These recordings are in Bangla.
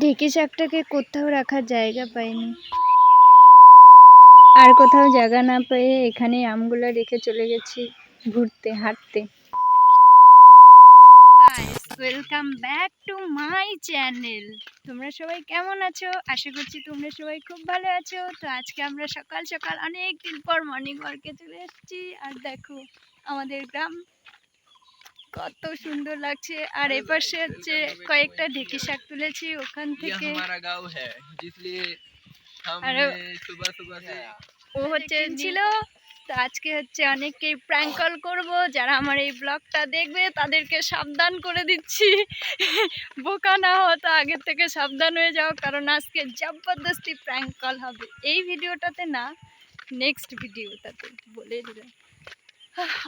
ঢেঁকি শাকটাকে কোথাও রাখার জায়গা পাইনি। আর কোথাও জায়গা না পেয়ে এখানে আমগুলো রেখে চলে গেছি ঘুরতে হাঁটতে। Welcome back to my channel তোমরা সবাই কেমন আছো? আশা করছি তোমরা সবাই খুব ভালো আছো। তো আজকে আমরা সকাল সকাল অনেক দিন পর মর্নিং ওয়ার্কে চলে এসেছি। আর দেখো আমাদের গ্রাম কত সুন্দর লাগছে। আর এপাশে হচ্ছে কয়েকটা ঢেকে শাক তুলেছি ওখান থেকে হ্যাঁ। ও হচ্ছে ছিল। আজকে হচ্ছে অনেককে প্র্যাঙ্ক কল করব। যারা আমার এই ব্লগটা দেখবে তাদেরকে সাবধান করে দিচ্ছি। বোকা না হতো আগের থেকে সাবধান হয়ে যাও কারণ আজকে জবরদস্তি প্র্যাঙ্ক কল হবে। এই ভিডিওটাতে না নেক্সট ভিডিওটাতে বলে দিলাম।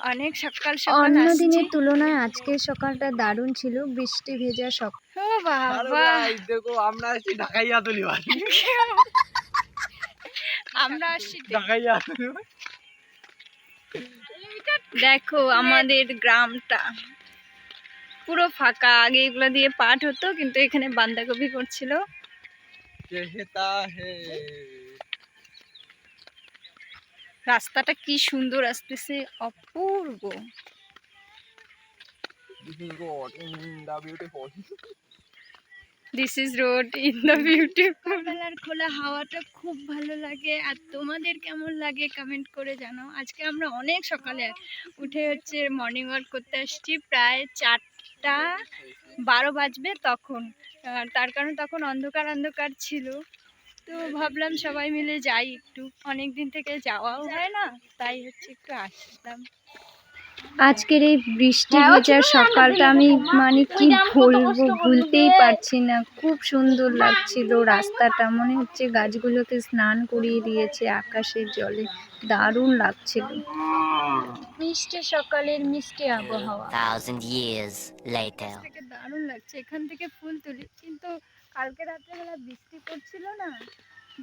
অনেক সকাল সকাল অন্য দিনের তুলনায় আজকের সকালটা দারুণ ছিল বৃষ্টি ভেজা সকাল ও বাবা। দেখো আমরা আসছি ঢাকাইয়া তুলি আমরা আসছি ঢাকাইয়া দেখো আমাদের গ্রামটা পুরো ফাঁকা। আগে এগুলো দিয়ে পাঠ হতো কিন্তু এখানে বান্ধাকপি করছিল। হে। রাস্তাটা কি সুন্দর আসতেছে অপূর্ব। This is God in the beautiful. This is road in the beautiful বেলার খোলা হাওয়াটা খুব ভালো লাগে আর তোমাদের কেমন লাগে কমেন্ট করে জানাও। আজকে আমরা অনেক সকালে উঠে হচ্ছে মর্নিং ওয়াক করতে আসছি প্রায় চারটা বারো বাজবে তখন। তার কারণ তখন অন্ধকার অন্ধকার ছিল। তো ভাবলাম সবাই মিলে যাই একটু। অনেক দিন থেকে যাওয়াও হয় না তাই হচ্ছে একটু আসলাম। আজকের এই বৃষ্টি ভেজা সকালটা আমি মানে কি বলব ভুলতেই পারছি না। খুব সুন্দর লাগছিল রাস্তাটা। মনে হচ্ছে গাছগুলোকে স্নান করিয়ে দিয়েছে আকাশের জলে। দারুণ লাগছিল। মিষ্টি সকালের মিষ্টি আবহাওয়া। দারুণ লাগছে। এখান থেকে ফুল তুলি। কিন্তু কালকে রাত্রেবেলা বৃষ্টি পড়ছিল না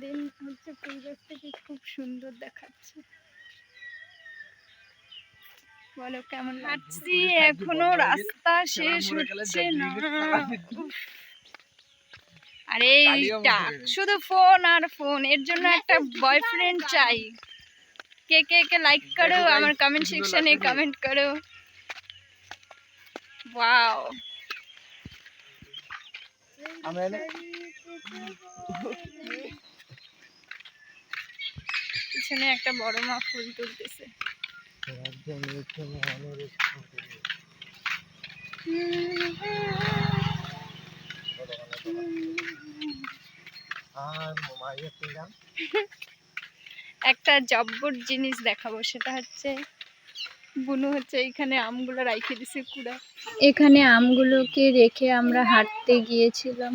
দেন হচ্ছে ফুল থেকে খুব সুন্দর দেখাচ্ছে। বলো কেমন হাঁটছি এখনও রাস্তা শেষ হচ্ছে না। আরে এইটা শুধু ফোন আর ফোন এর জন্য একটা বয়ফ্রেন্ড চাই। কে কে কে লাইক করো আমার কমেন্ট সেকশনে কমেন্ট করো। ওয়াও পিছনে একটা বড় মা ফুল তুলতেছে। একটা জব্বর জিনিস দেখাবো, সেটা হচ্ছে বুনু হচ্ছে এইখানে আমগুলো রাইখে দিছে কুড়া এখানে আমগুলোকে রেখে আমরা হাঁটতে গিয়েছিলাম।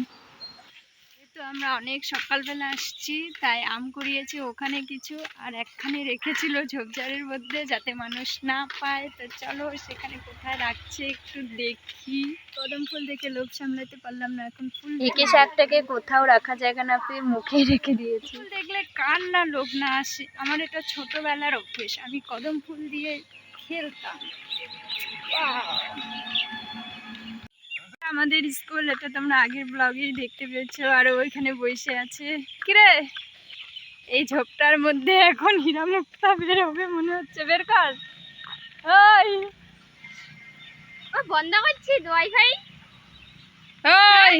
তো আমরা অনেক সকালবেলা আসছি তাই আম কুড়িয়েছি ওখানে কিছু আর একখানে রেখেছিল ঝোপঝাড়ের মধ্যে যাতে মানুষ না পায়। তো চলো সেখানে কোথায় রাখছে একটু দেখি। কদম ফুল দেখে লোভ সামলাতে পারলাম না এখন ফুল ঢেঁকি শাকটাকে কোথাও রাখা জায়গা না পেয়ে মুখে রেখে দিয়েছি? ফুল দেখলে কার না লোভ না আসে? আমার এটা ছোটবেলার অভ্যেস। আমি কদম ফুল দিয়ে আমাদের স্কুল এটা তোমরা আগের ব্লগে দেখতে পেয়েছ আর ওইখানে বসে আছে। কিরে? এই ঝোপটার মধ্যে এখন হিরামুখটা বের হবে মনে হচ্ছে বের কর। ওই। বন্ধ করছি ওই।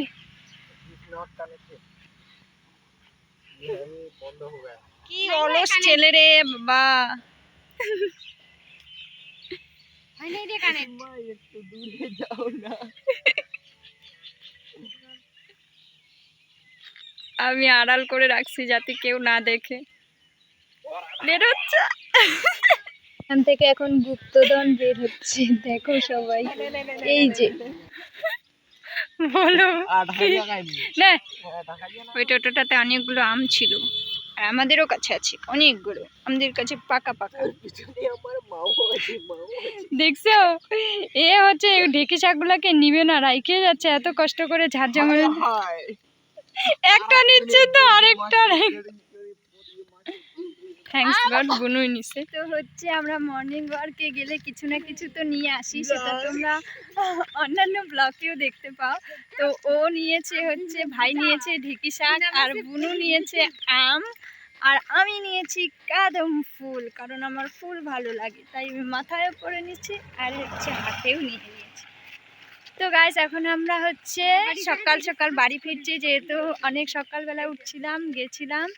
কি অলস ছেলে রে বাবা। भाई একটু দূরে যাও না। আমি আড়াল করে রাখছি যাতে কেউ না দেখে। বেরোচ্ছে এখান থেকে এখন গুপ্তধন বের হচ্ছে। দেখো সবাই। এই যে। বলো। না। হ্যাঁ ওই টোটোটাতে অনেকগুলো আম ছিল। আমাদেরও কাছে আছে অনেকগুলো। আমাদের কাছে পাকা পাকা। দেখছ? এ হচ্ছে ঢেকে শাকগুলাকে নিবে না রাইখে যাচ্ছে এত কষ্ট করে ঝাড় হায়। একটা নিচ্ছে তো আরেকটা থ্যাঙ্কস গড বুনুই নিছে তো হচ্ছে আমরা মর্নিং ওয়ার্কে গেলে কিছু না কিছু তো নিয়ে আসি সেটা তোমরা অন্যান্য ব্লকেও দেখতে পাও। তো ও নিয়েছে হচ্ছে ভাই নিয়েছে ঢেকি শাক আর বুনু নিয়েছে আম আর আমি নিয়েছি কাদম ফুল কারণ আমার ফুল ভালো লাগে। তাই আমি মাথায়ও পরে নিচ্ছি আর হচ্ছে হাতেও নিয়ে নিয়েছি। তো গাইস এখন আমরা হচ্ছে সকাল সকাল বাড়ি ফিরছি যেহেতু অনেক সকালবেলা উঠছিলাম গেছিলাম।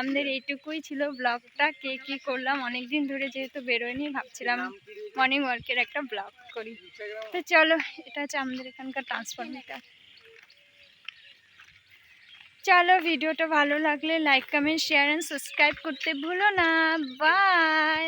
আমাদের এইটুকুই ছিল ব্লগটা কে কী করলাম অনেক দিন ধরে যেহেতু বেরোয়নি ভাবছিলাম মর্নিং ওয়ার্কের একটা ব্লগ করি। তো চলো এটা হচ্ছে আমাদের এখানকার ট্রান্সফরমেটার চলো ভিডিওটা ভালো লাগলে like comment share and subscribe করতে ভুলো না। বাই